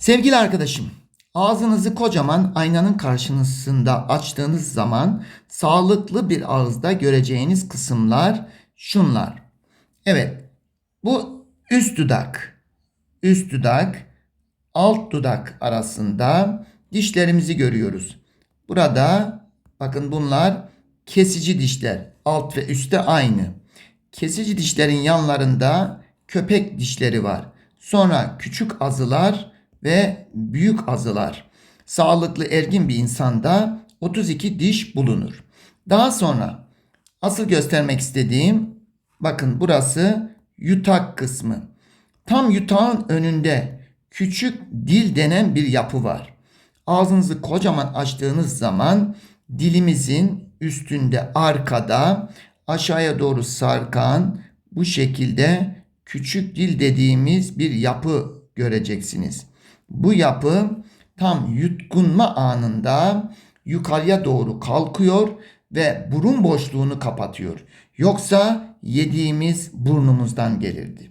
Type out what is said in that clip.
Sevgili arkadaşım, ağzınızı kocaman aynanın karşısında açtığınız zaman sağlıklı bir ağızda göreceğiniz kısımlar şunlar. Evet, bu üst dudak, üst dudak, alt dudak arasında dişlerimizi görüyoruz. Burada bakın bunlar kesici dişler. Alt ve üstte aynı. Kesici dişlerin yanlarında köpek dişleri var. Sonra küçük azılar ve büyük azılar. Sağlıklı ergin bir insanda 32 diş bulunur. Daha sonra asıl göstermek istediğim bakın burası yutak kısmı. Tam yutağın önünde küçük dil denen bir yapı var. Ağzınızı kocaman açtığınız zaman dilimizin üstünde arkada aşağıya doğru sarkan bu şekilde küçük dil dediğimiz bir yapı göreceksiniz. Bu yapı tam yutkunma anında yukarıya doğru kalkıyor ve burun boşluğunu kapatıyor. Yoksa yediğimiz burnumuzdan gelirdi.